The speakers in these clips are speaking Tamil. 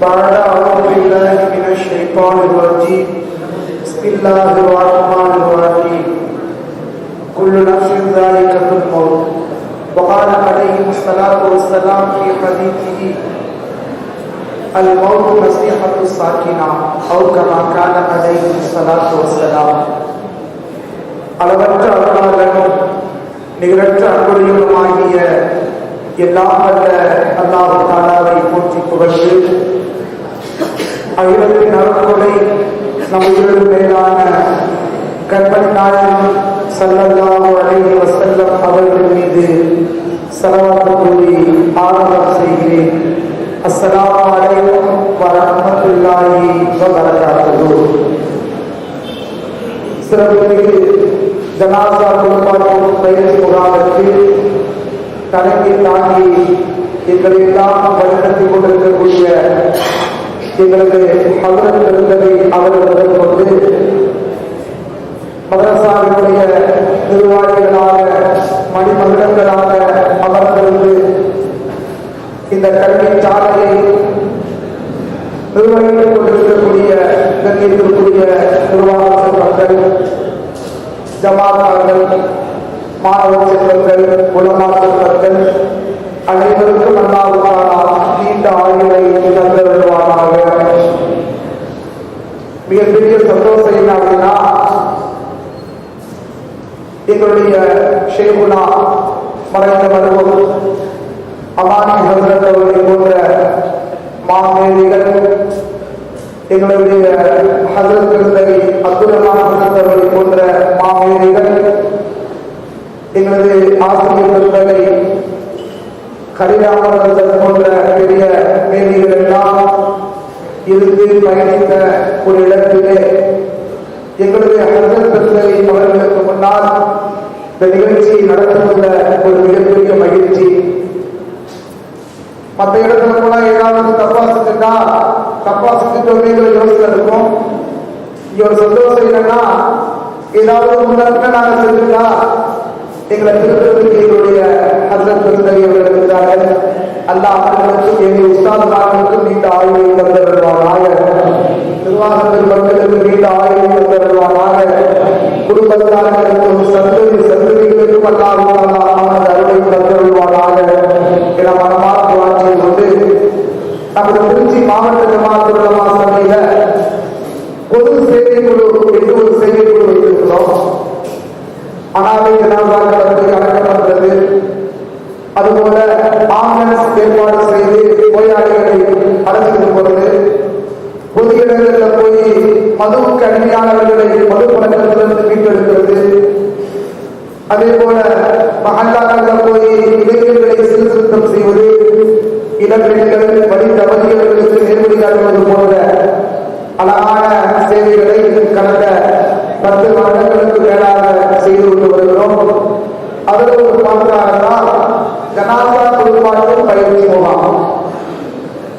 بعد أعوذ بالله من الشيطان الرجيم بسم الله الرحمن الرحيم كل نفس ذائقة الموت وقال عليه الصلاة والسلام في حديثه الموت نصيحة الساكنة أو كما كان عليه الصلاة والسلام அளவற்ற அருளாளனும் நிகரற்ற அன்புடையவனுமாகிய எல்லாம் வல்ல அல்லாஹ் தாலாவை போற்றி புகழ்ந்து அகிலத்தின் அருள்கொடை நம் உயிரின் மேலான கண்மணி நாயகம் சல்லல்லாஹு அலைஹி வஸல்லம் அவர்கள் மீது சலவாத்து கூறி ஆரம்பம் செய்கிறேன் அஸ்ஸலாமு அலைக்கும் வரஹ்மத்துல்லாஹி வபரகாத்துஹு சிறப்புமிகு ஜனாசா குடும்பாட்டும் பயிற்சி முகாமிற்கு தலைமை தாங்கி எங்களை எல்லாம் வழிநடத்தி கொண்டிருக்கக்கூடிய எங்களது ஹசரத் பெருந்தகை அவர்களுடன் கொண்டு மதரசாவினுடைய நிர்வாகிகளாக மணிமகுடங்களாக அமர்ந்திருந்து இந்த கல்வி சாலையை நிர்வகித்துக் கொண்டிருக்கக்கூடிய கண்ணியத்திற்குரிய நிர்வாக மக்கள் ஜமாத்தார்கள் மாணவ செல்வங்கள் உலமா செல்வங்கள் அனைவருக்கும் அல்லாவுக்கான நீண்ட ஆயுளை தந்தருவானாக மிகப்பெரிய சந்தோஷம் என்ன அப்படின்னா எங்களுடைய ஷேகுனா மறைந்த மருவம் அமானி ஹசரத் அவர்களை போன்ற மாமேதிகள் எங்களுடைய ஹசரத் பெருந்தகை அப்துல் ஹசரத் அவர்களை போன்ற மாமேதிகள் எங்களது ஆசிரியர் பெருந்தகை போன்ற பெரிய மேதிகள் எல்லாம் இருந்து பயணித்த ஒரு இடத்திலே எங்களுடைய ஹசரத் பெருந்தகை அவர்களுக்கு முன்னால் இந்த நிகழ்ச்சியை நடத்துகின்ற ஒரு மிகப்பெரிய மகிழ்ச்சி மற்ற இடத்துல கூட ஏதாவது தப்பா செஞ்சுட்டா தப்பா செஞ்சுட்டோமேங்கிற யோசனை இருக்கும் இங்க ஒரு சந்தோஷம் என்னன்னா ஏதாவது முன்னாடி நாங்கள் செஞ்சுட்டா எங்களை திருத்தத்துக்கு எங்களுடைய ஹசரத் பெருந்தகை அல்லா அவர்களுக்கும் எங்கள் உஸ்தாதுமார்களுக்கும் நீண்ட ஆய்வை தந்தருவானாக நிர்வாகத்தில் மக்களுக்கு நீண்ட ஆய்வை தந்தருவானாக குடும்பத்தார்களுக்கும் சந்ததி சந்ததிகளுக்கும் அல்லாஹ் அருளை தந்தருவானாக என மனமாக வாழ்ச்சி கொண்டு நமது திருச்சி மாவட்ட ஜமாத்துலமா சபையில பொது சேவை என்று ஒரு சேவை வைத்திருக்கிறோம் அனாதை ஜனாதாக்கள் அதுபோல ஆம்புலன்ஸ் ஏற்பாடு செய்து நோயாளிகளை அழைச்சிட்டு போறது பொது இடங்களில் போய் மதுவுக்கு அடிமையானவர்களை மது பழக்கத்திலிருந்து மீட்டெடுக்கிறது. அதே போல மகல்லாக்களில் போய் இளைஞர்களை சீர்திருத்தம் செய்வது இளம் பெண்கள் தவறியவர்களுக்கு நேர்வழி காட்டுவது போன்ற அழகான சேவைகளை கடந்த பத்து வருடங்களுக்கு மேலாக செய்து கொண்டு வருகிறோம் அதில் ஒரு பான்றாகத்தான் ஜனாசா குழுப்பாட்டு பயிற்சி முகாம்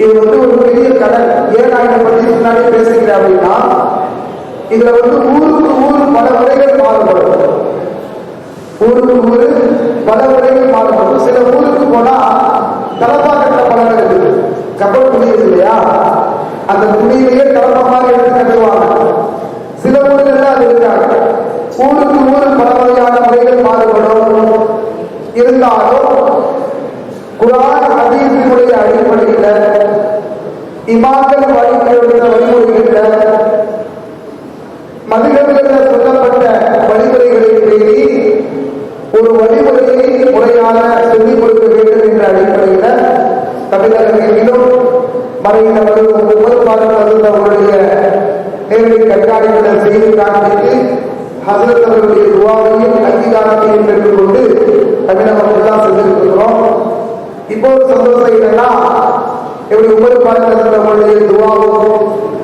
இது வந்து ஒரு பெரிய கடன் ஏன் நான் இதை பற்றி முன்னாடி பேசுகிறேன் அப்படின்னா இதுல வந்து ஊருக்கு ஊர் பல முறைகள் மாறுபடும் ஊருக்கு ஊரு பல முறைகள் மாறுபடும் சில ஊருக்கு போனா தலப்பா கட்ட பழம் இருக்குது கப்பல் குடி இருக்கு இல்லையா அந்த குடியிலேயே எடுத்து கட்டுவாங்க. சில ஊர்கள்ல அது இருக்காங்க ஊருக்கு ஊர் பல வகையான முறைகள் மாறுபடும். இருந்தாலும் குரான் ஹதீஸினுடைய அடிப்படையில் இமாக்கள் வழிபடுத்த வழிமுறைகளில் மதுகளில் சொல்லப்பட்ட வழிமுறைகளை தேடி ஒரு வழிமுறையை முறையாக சொல்லிக் கொடுக்க வேண்டும் என்ற அடிப்படையில் தமிழகத்திலும் மறைந்தவர்கள் ஒவ்வொரு பாடல் அவருடைய நேரடி கண்காணிப்புகளை செய்து காண்பித்து ஹசரத் அவர்களுடைய துவாவையும் அங்கீகாரத்தையும் பெற்றுக்கொண்டு தமிழகம் தான் செஞ்சிருக்கிறோம் இப்போ ஒரு சந்தோஷம் என்னன்னா எப்படி உமர் பாடத்தில் அவங்களுடைய துவாவும்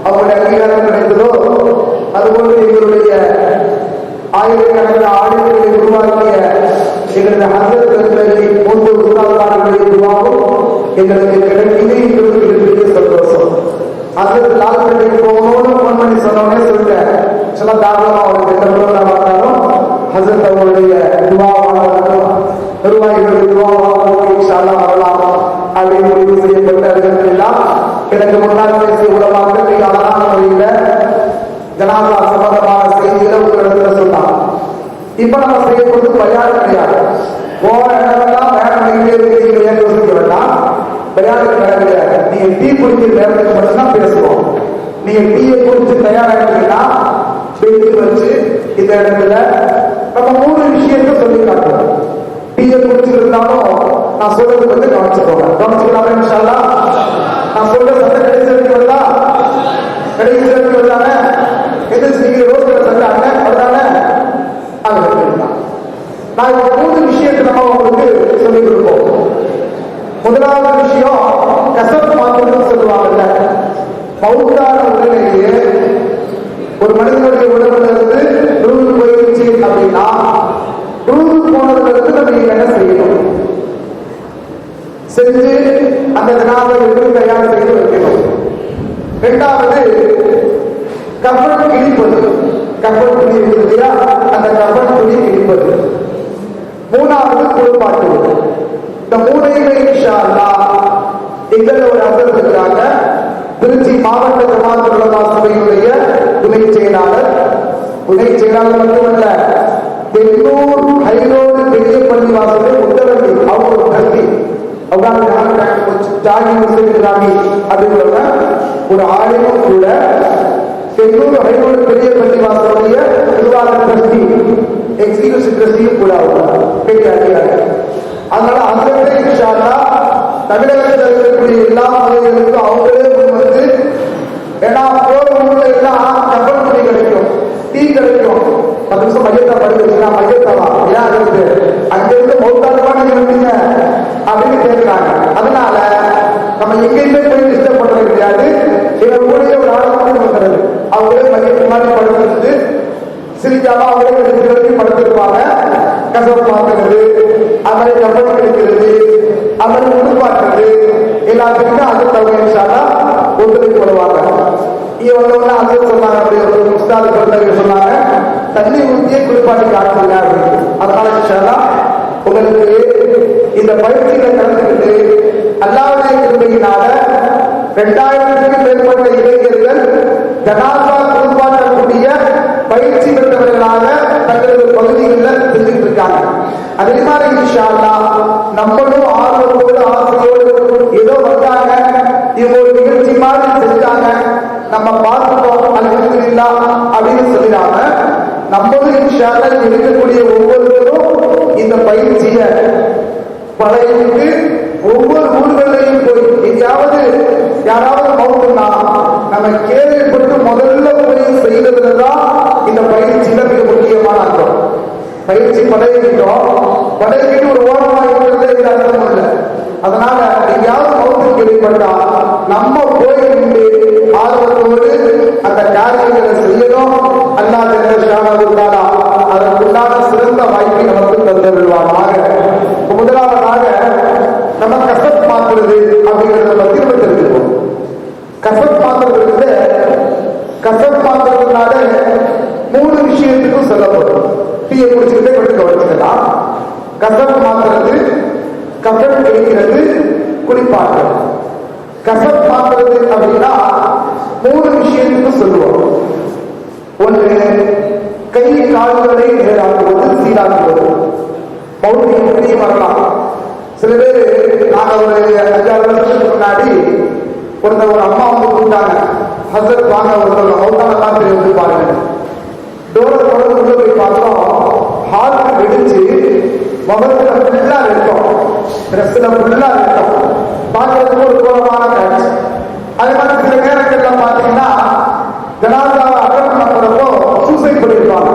அவங்களுடைய அங்கீகாரம் கிடைத்ததோ அதுபோன்று எங்களுடைய ஆயிரக்கணக்கான ஆளுநர்களை உருவாக்கிய எங்களது ஹசரத் மூன்று உருவாக்காரர்களுடைய துவாவும் எங்களுக்கு கிடைக்கிறது எங்களுக்கு பெரிய சந்தோஷம். அதற்கு லால்பேட்டைக்கு போகணும்னு ஃபோன் சொன்னோடனே சொல்லிட்டேன் சில தாராளமா அவருக்கு எந்த ப்ரோக்ராம் வந்தாலும் ஹசரத் அவங்களுடைய துவாவானவர்களும் நிர்வாகிகளுடைய துவாவானவர்களும் இன்ஷால்லா வரலாம் அப்படின்னு முடிவு செய்யப்பட்ட அறிஞர்கள் எல்லாம் எனக்கு முன்னால் பேசிய உலகமாக மிக அழகான முறையில் ஜனாதா சம்பந்தமான செய்திகளை உங்களிடத்துல சொன்னான் இப்ப நம்ம செய்யப்படுறது பயான் கிடையாது போற இடமெல்லாம் வேலை பண்ணிக்கிட்டே இருக்கிறீங்க ஏன் யோசிக்க வேண்டாம் பயானுக்கு வேலை கிடையாது நீங்க டீ குடிக்கிற நேரத்துக்கு மட்டும்தான் பேசுவோம் நீங்க டீயை கொடுத்து தயாராகிட்டீங்கன்னா பெஞ்சு வச்சு இந்த இடத்துல நம்ம மூணு விஷயத்த சொல்லி காட்டுவோம். டீயை குடிச்சிட்டு இருந்தாலும் நான் சொல்றது வந்து கவனிச்சுக்கோங்க. கவனிச்சுக்கலாமா இன்ஷால்லா நான் சொல்ற சட்டம் கிடைச்சிருக்கு வருதா கிடைச்சிருக்கு வருதானே எது நீங்க ரோஸ்ல சட்டாங்க வருதானே அது நான் இப்போ மூணு விஷயத்தை நம்ம உங்களுக்கு சொல்லிக் கொடுப்போம். முதலாவது விஷயம் கசப்பு மாற்றம்னு சொல்லுவாங்கல்ல. மௌத்தான உடனேயே ஒரு மனிதனுடைய உடம்புல இருந்து ரூது போயிருச்சு அப்படின்னா ரூது போனதுல இருந்து நம்ம என்ன செய்யணும்? செஞ்சு அந்த தினாவை எப்படி தயார் செய்து வைக்கணும் இரண்டாவது கப்பல் கிழிப்பது கப்பல் துணி இல்லையா? அந்த கப்பல் துணி கிழிப்பது மூணாவது குளிப்பாட்டுவது இந்த மூணையுமே இன்ஷா அல்லாஹ் ஒரு அசர் இருக்கிறாங்க திருச்சி மாவட்ட ஜமாத் உலமா சபையினுடைய துணை செயலாளர். துணை செயலாளர் மட்டுமல்ல தென்னூர் ஹைரோடு பெரிய பள்ளி வாசல் உத்தரவு அவங்க ஒரு கல்வி. அவங்க ஜாகி முஸ்லிம் இஸ்லாமி அப்படிங்கிறவங்க ஒரு ஆலயம் கூட. தென்னூர் ஹைரோடு பெரிய பள்ளி வாசலுடைய நிர்வாக ட்ரஸ்டி கூட அவங்க. பெரிய அதிகாரி. அதனால அந்த தமிழகத்தில் இருக்கக்கூடிய எல்லா மொழிகளுக்கும் அவங்க ஏன்னா போற ஊர்ல எல்லாம் கப்பல் துணி கிடைக்கும் டீ கிடைக்கும். பத்து நிமிஷம் மையத்தை படிக்கிறீங்கன்னா மையத்தவா? ஏன் இருக்கு? அங்கிருந்து மௌத்தாரமா நீங்க வந்தீங்க அப்படின்னு கேட்கிறாங்க. அதனால நம்ம எங்கேயுமே போய் டிஸ்டர்ப் பண்றது கிடையாது. இவங்க கூடயே ஒரு ஆளுநர் வந்துடுறது அவங்களே மையத்து மாதிரி படுத்துட்டு சிரிக்காம அவங்களே எடுத்து எடுத்து படுத்திருப்பாங்க. கசப்பு பார்க்கிறது அது மாதிரி கப்பல் கிடைக்கிறது அது மாதிரி உடுப்பாட்டுறது எல்லாத்துக்குமே அது தவிர ஒத்துழைப்பு போடுவாங்க இங்கே வந்தவங்க அதே சொன்னாங்க அப்படி ஒரு முஸ்தாது பிறந்தவங்க சொன்னாங்க தண்ணி ஊற்றியே குறிப்பாட்டி காட்டுங்க அப்படின்னு. அதனால இன்ஷால்லா உங்களுக்கு இந்த பயிற்சியில கலந்துக்கிட்டு அல்லாவுடைய கிருமையினால ரெண்டாயிரத்துக்கும் மேற்பட்ட இளைஞர்கள் ஜனாசா சேனல் இன்ஷா இருக்கக்கூடிய ஒவ்வொருவரும் இந்த பயிற்சியை பழகிட்டு ஒவ்வொரு ஊர்களையும் போய் எங்கேயாவது யாராவது மௌத்துனா நம்ம கேள்விப்பட்டு முதல்ல போய் செய்யறதுல தான் இந்த பயிற்சியில மிக முக்கியமான அர்த்தம் பயிற்சி பழகிக்கிட்டோம். பழகிட்டு ஒரு ஓரமாக இருக்கிறது இந்த அர்த்தம் இல்லை. அதனால எங்கேயாவது மௌத்து கேள்விப்பட்டா நம்ம போய் நின்று ஆர்வத்தோடு அந்த காரியங்களை செய்யணும் அல்லாத ஷானாவுத்தாரா அதற்குண்டான சிறந்த வாய்ப்பை நமக்கு தந்து விடுவானாக முதலாவதாக நம்ம கசப் மாத்துறது அப்படிங்கிறத பத்தி நம்ம தெரிஞ்சுக்கணும் கசப் மாத்துறது கசப் மாத்துறதுனால மூணு விஷயத்துக்கும் சொல்லப்படும் டீயை குடிச்சுக்கிட்டே கொண்டு கவனிச்சுக்கலாம் கசப் மாத்துறது கசப் கிடைக்கிறது குளிப்பார்கள் கசப் மாத்துறது அப்படின்னா மூணு விஷயத்துக்கு சொல்லுவோம். ஒன்று கை கால்களை நேராக்குவது சீராக்குவது. பௌர்ணமி எப்படியும் வரலாம். சில பேர் நாங்கள் ஒரு அஞ்சாறு வருஷத்துக்கு முன்னாடி ஒருத்தர் ஒரு அம்மா வந்து கூப்பிட்டாங்க. ஹசரத் வாங்க ஒருத்தர் தான் மாதிரி வந்து பாருங்க டோரை தொடர்ந்து போய் பார்த்தோம். வெடிச்சு முகத்துல ஃபுல்லா இருக்கும். ட்ரெஸ்ல ஃபுல்லா இருக்கும். பார்க்கறதுக்கு ஒரு கோலமான காட்சி அதே மாதிரி சில நேரங்கள்ல பாத்தீங்கன்னா ஜனாதாவை அட்டன் பண்ணப்போ சூசைட் பண்ணிருப்பாங்க.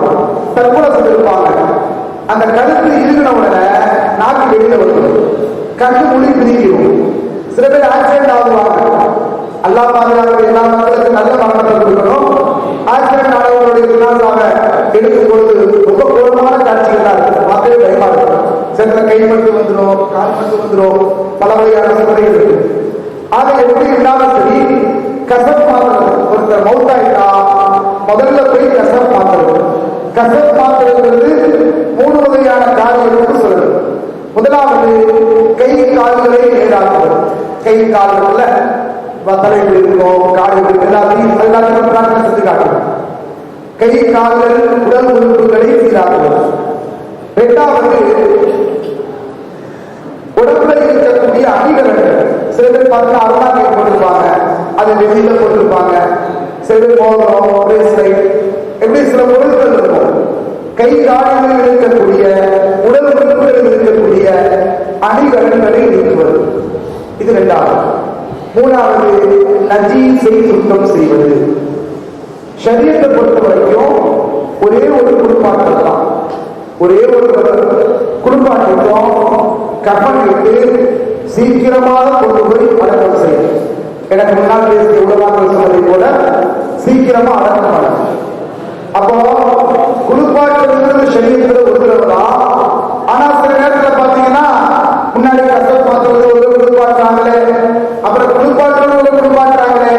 தற்கொலை செஞ்சிருப்பாங்க அந்த கழுத்து இழுகின உடனே நாக்கு வெளியில வரும் கண்ணு மொழி பிரிக்கும் சில பேர் ஆக்சிடென்ட் ஆகுவாங்க. அல்லா பாதுகாப்பு எல்லா மக்களுக்கும் நல்ல மரணத்தை கொடுக்கணும். ஆயிரத்தி ஆனவங்களுடைய ஜனாசாவை எடுக்கும் பொழுது ரொம்ப கோரமான காட்சிகளாக தான் இருக்கு பார்க்கவே பயமா இருக்கும் சில கை மட்டும் வந்துடும் கால் மட்டும் வந்துடும் பல வகையான சூழ்நிலைகள் இருக்கு ஆக எப்படி இருந்தாலும் சரி கசப் பாத்திரம் ஒருத்தர் மவுத்தாயிட்டா முதல்ல போய் கசப் பாத்திரம் கசப் பாத்திரங்கிறது மூணு வகையான காரியங்களுக்கு சொல்லுது முதலாவது கை கால்களை நேராக்குவது கை கால்கள்ல தலை இப்படி இருக்கும் கால் இப்படி இருக்கும், எல்லாத்தையும் எல்லாத்தையும் பிரார்த்தனை செஞ்சு காட்டுறது கை கால்கள் உடல் உறுப்புகளை சீராக்குவது இரண்டாவது உடம்புல இருக்கக்கூடிய அணிகலன்கள் சில பேர் பார்த்தா அருணாக்கை போட்டிருப்பாங்க அது வெளியில போட்டிருப்பாங்க. சில பேர் மோதிரம் பிரேஸ்லைட் எப்படி சில பொருட்கள் இருக்கும்? கை கால்களில் இருக்கக்கூடிய உடல் உறுப்புகளில் இருக்கக்கூடிய அணிகலன்களை நீக்குவது. இது இரண்டாவது மூணாவது நஜீஸை சுத்தம் செய்வது. சரீரத்தை பொறுத்த வரைக்கும் ஒரே ஒரு குடும்பாட்டம் தான் ஒரே ஒரு குடும்பாட்டத்தும் கப்பன் சீக்கிரமாக கொண்டு போய் அடக்கம் செய்யும். எனக்கு முன்னால் பேசிய உடலாக சொன்னதை போல சீக்கிரமா அடக்கம் பண்ணணும். அப்போ குளிப்பாட்டுறது சரீரத்தில் ஒரு தடவை தான் ஆனா சில நேரத்துல பாத்தீங்கன்னா முன்னாடி கஷ்டம் பார்க்கறது ஒரு குளிப்பாட்டுறாங்களே அப்புறம் குளிப்பாட்டுறது ஒரு குளிப்பாட்டுறாங்களே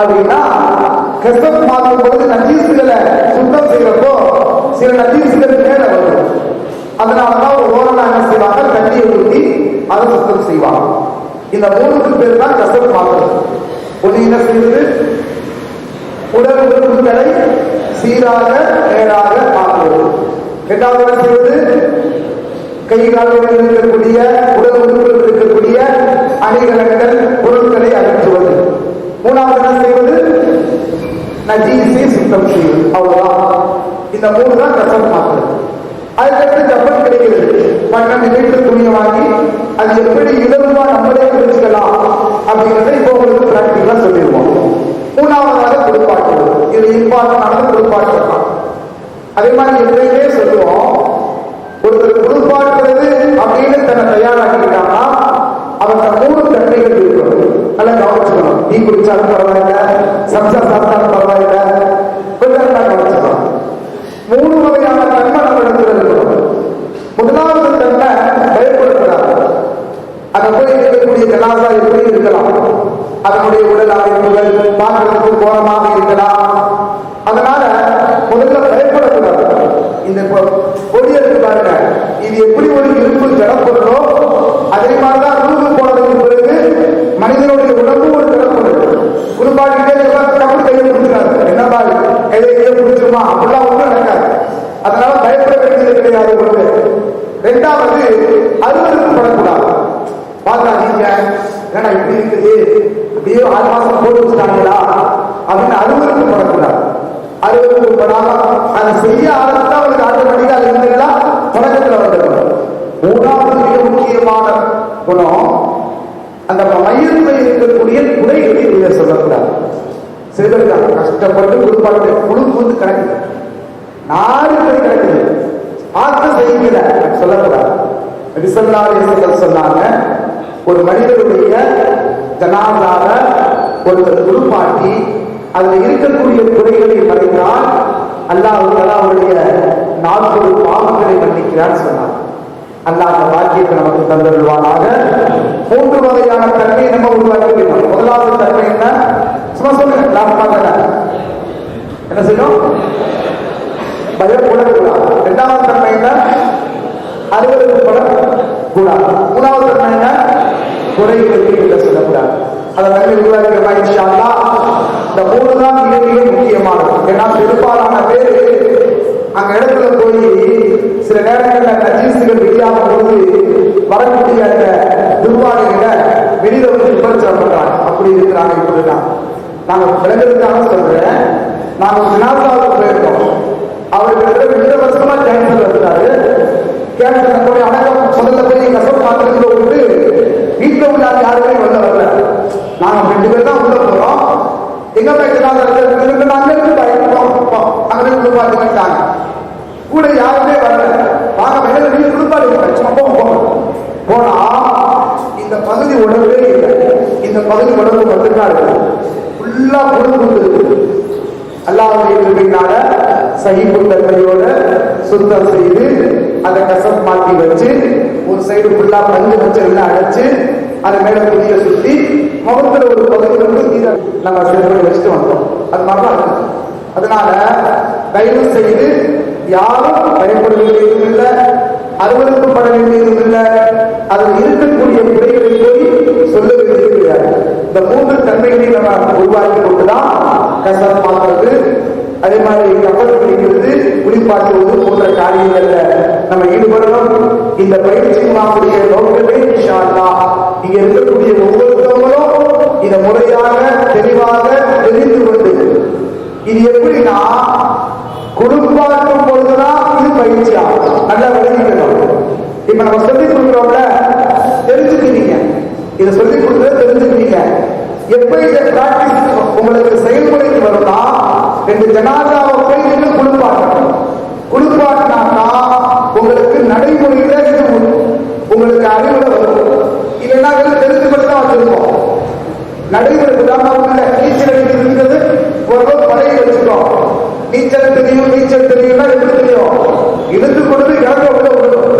அப்படின்னா கஷ்டம் மாற்றும் பொழுது நஜீசுகளை சுத்தம் செய்யறப்போ சில நஜீசுகள் மேல வரும். அதனாலதான் ஒரு ஓரமா என்ன செய்வாங்க? தண்ணியை ஊற்றி அதை சுத்தம் செய்வாங்க. இந்த மூணுக்கு பேர் தான் கசப் பார்க்கறது ஒண்ணு என்ன செய்வது உடல் உறுப்புகளை சீராக நேராக மாற்றுவது. இரண்டாவது என்ன செய்வது? கை கால்களில் இருக்கக்கூடிய உடல் உறுப்புகளில் இருக்கக்கூடிய அணிகலன்கள் பொருட்களை அகற்றுவது மூணாவது என்ன செய்வது? நஜீஸை சுத்தம் செய்வது அவ்வளவுதான் இந்த மூணு தான் கசம் பார்க்கிறது அதுக்கடுத்து ஜப்பன் கிடைக்கிறது பன்னெண்டு வீட்டு துணியை வாங்கி அது எப்படி இலகுவா நம்மளே பிரிச்சுக்கலாம் அப்படிங்கிறத இப்போ உங்களுக்கு பிராக்டிகலா சொல்லிடுவோம் மூணாவதாக குளிப்பாட்டுவது இது இம்பார்ட்டன்டான குளிப்பாட்டுறோம் அதே மாதிரி எப்பயுமே சொல்லுவோம் ஒருத்தர் குளிப்பாட்டுறது அப்படின்னு தன்னை தயாராக்கிட்டாங்கன்னா அவன் மூணு தன்மைகள் இருக்கணும் நல்லா கவனிச்சுக்கணும். டீ குடிச்சாலும் பரவாயில்ல சம்சா சாப்பிட்டாலும் பரவாயில்ல கொஞ்சம் நல்லா கவனிச்சுக்கணும். மூணு வகையான தன்மை நம்ம இடத்துல இருக்கணும் முதலாவது தன்மை பயப்படுத்துறாங்க அதை போய் இருக்கக்கூடிய ஜனாசா எப்படி இருக்கலாம்? அதனுடைய உடல் அமைப்புகள் பார்க்கறதுக்கு கோரமாக இருக்கலாம். அதனால முதல்ல பயப்படக்கூடாது இந்த கொ- கொடி இருக்கு பாருங்க. இது எப்படி ஒரு இருப்பு ஜடப்படுறோம் அதே மாதிரிதான் ரூபு போனதுக்கு பிறகு மனிதனுடைய உடம்பு ஒரு ஜடப்பொருள் குடும்பாட்டிட்டே தமிழ் கையை பிடிச்சிடாது. என்ன பாரு கையை கையை பிடிச்சிருமா? அப்படிலாம் ஒன்றும் நடக்காது. அதனால பயப்பட வேண்டியது கிடையாது ஒன்று ரெண்டாவது அறுவருக்கு படக்கூடாது. பார்த்தா நீங்க. ஏன்னா இப்படி இருக்குது? அப்படியே ஆறு மாசம் போட்டு வச்சுட்டாங்களா? அப்படின்னு அறுவருக்கு படக்கூடாது. அறுவருக்கு படாம அதை செய்ய ஆரம்பித்தா அவங்களுக்கு ஆட்டோமேட்டிக்கா அது இருந்தெல்லாம் தொடக்கத்துல வந்துடும் மூணாவது மிக முக்கியமான குணம். அந்த மையத்தில் இருக்கக்கூடிய குறைகளை நீங்க சொல்லக்கூடாது. சிறுவர்கள் கஷ்டப்பட்டு குடும்பத்தை குழு வந்து கிடக்குது. நாலு பேர் கிடக்குது. பார்த்து செய்யல. சொல்லக்கூடாது. ரிசல்லாசர்கள் சொன்னாங்க ஒரு மனிதனுடைய ஜனாதார ஒருத்தர் குளிப்பாட்டி அதுல இருக்கக்கூடிய குறைகளை மறைந்தால் அல்லாஹ் அவருடைய நாற்பது பாவங்களை மன்னிக்கிறார் சொன்னார். அல்லாஹ் அந்த பாக்கியத்தை நமக்கு தந்தருள்வானாக. மூன்று வகையான தன்மையை நம்ம உருவாக்கிக்கணும் முதலாவது தன்மை என்ன? சும்மா சொல்லுங்க. நான் பார்க்கல. என்ன செய்யணும் பயப்படக்கூடாது இரண்டாவது தன்மை என்ன? அறுவருக்கு படக்கூடாது மூணாவது தன்மை என்ன? குறை என்று சொல்லக்கூடாது. அதை நல்ல உருவாக்கிறமா இன்ஷா இந்த மூணு தான் மிக மிக முக்கியமானது. ஏன்னா பெரும்பாலான பேர் அங்க இடத்துல போய் சில நேரங்களில் நஜீசுகள் வெளியாகும் போது வரக்கூடிய அந்த துர்வாடிகளை வெளியில வந்து விமர்சனம் பண்றாங்க. அப்படி இருக்கிறாங்க இப்படிதான். நாங்க விலங்குறதுக்காக சொல்றேன். நாங்க ஜனாசாவுக்கு போயிருக்கோம். அவருக்கு மிக வருஷமா கேன்சர் இருந்தாரு கேன்சர் போய் அடக்கம் முதல்ல போய் கசம் பாத்திரத்தில் விட்டு வீட்டில் உள்ள யாருமே வெளில வரல. நாங்க ரெண்டு பேர் தான் உள்ள போறோம். எங்க போய் ஜனாசா நாங்க இருந்து பயப்பட்டோம் அங்க இருந்து குளிப்பாட்டுட்டாங்க கூட யாருமே வரல. வாங்க மேல நீங்க குளிப்பாடு சும்மா போங்க போனா இந்த பகுதி உடம்பே இல்லை. இந்த பகுதி உடம்பு மட்டும்தான் இருக்கு. கொடுத்தது அல்லாஹ்வுடைய கிருபையினால சகிப்புத்தன்மையோட சுத்தம் செய்து அதை கசப் மாட்டி வச்சு ஒரு சைடு ஃபுல்லா பஞ்சு வச்சு எல்லாம் அடைச்சு அது மேல துணியை சுத்தி முகத்துல ஒரு பகுதி வந்து இதை நம்ம செருப்பை வச்சுட்டு வந்தோம். அது மாதிரி அதனால தயவு செய்து யாரும் பயப்பட வேண்டியதும் இல்லை அலுவலகப்பட வேண்டியதும் இல்லை அதில் இருக்கக்கூடிய பிழைகளை போய் சொல்ல வேண்டியது கிடையாது இந்த மூன்று தன்மைகளை நம்ம உருவாக்கி கொண்டுதான் கசம் பார்க்கறது. அதே மாதிரி கப்பல் பிடிக்கிறது குளிப்பாட்டுவது போன்ற காரியங்கள்ல நம்ம ஈடுபடணும். இந்த பயிற்சி மாவுடைய நோக்கமே இன்ஷா இங்க இருக்கக்கூடிய ஒவ்வொருத்தவங்களும் இதை முறையாக தெளிவாக தெரிந்து கொண்டு இது எப்படின்னா குடும்ப பயிற்சியா நல்லா விளங்கிக்கணும் இப்ப நம்ம சொல்லிக் கொடுக்குறோம்ல தெரிஞ்சுக்கிறீங்க. இதை சொல்லிக் கொடுக்குறது தெரிஞ்சுக்கிறீங்க. எப்ப இந்த பிராக்டிஸ் உங்களுக்கு செயல்முறைக்கு வரும்னா ரெண்டு ஜனாதாவை போய் நின்று குளிப்பாட்டணும் குளிப்பாட்டினாக்கா உங்களுக்கு நடைமுறையில இது உ- உங்களுக்கு அறிவுல வரும் இல்லைன்னா வெறும் தெரிஞ்சு மட்டும் தான் வச்சிருக்கோம் நடைமுறை உதாரணம் இல்ல நீச்சல் அடிக்கிறது ஒரு பழைய வச்சுக்கோம் நீச்சல் தெரியும் நீச்சல் தெரியும்னா எப்படி தெரியும்? இழுத்து கொண்டு கிழக்க உள்ள விடணும்.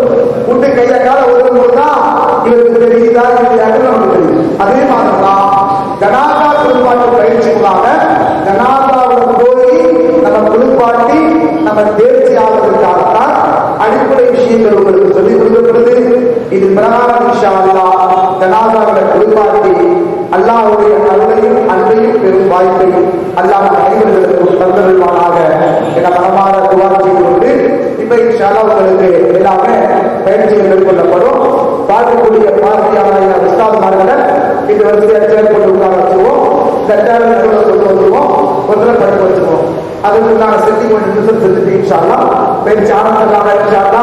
விட்டு கையில கால விடும்போது போதுதான் இவருக்கு தெரியுதா இல்லையான்னு நமக்கு தெரியும். அதே மாதிரி தான் ஜனாதா குளிப்பாட்டு மூலமாக ஜனாதாவோட போய் நம்ம குளிப்பாட்டி நம்ம தேர்ச்சி ஆவதற்காகத்தான் அடிப்படை விஷயங்கள் உங்களுக்கு சொல்லிக் கொடுக்கப்படுது. இது பிரகாரம் இன்ஷா அல்லாஹ் ஜனாதாவை குளிப்பாட்டி அல்லாஹ்வுடைய அருளையும் அன்பையும் பெரும் வாய்ப்பையும் அல்லாஹ் நம் அனைவர்களுக்கும் தந்தருவானாக என மனமாற துவா செய்து கொண்டு இப்ப உங்களுக்கு எல்லாமே பயிற்சிகள் மேற்கொள்ளப்படும். பார்க்கக்கூடிய பார்வையான உஸ்தாதுமார்களை இந்த வரிசையை செயல்பட்டு கொண்டு உட்கார வச்சுருவோம் இந்த கொண்டு வருவோம் ஒன்றை படிக்க வச்சுருவோம் அதுக்குண்டான செட்டிங் கொஞ்சம் நிமிஷம் செஞ்சுட்டு இன்ஷா பயிற்சி ஆரம்பிக்கலாம் இன்ஷா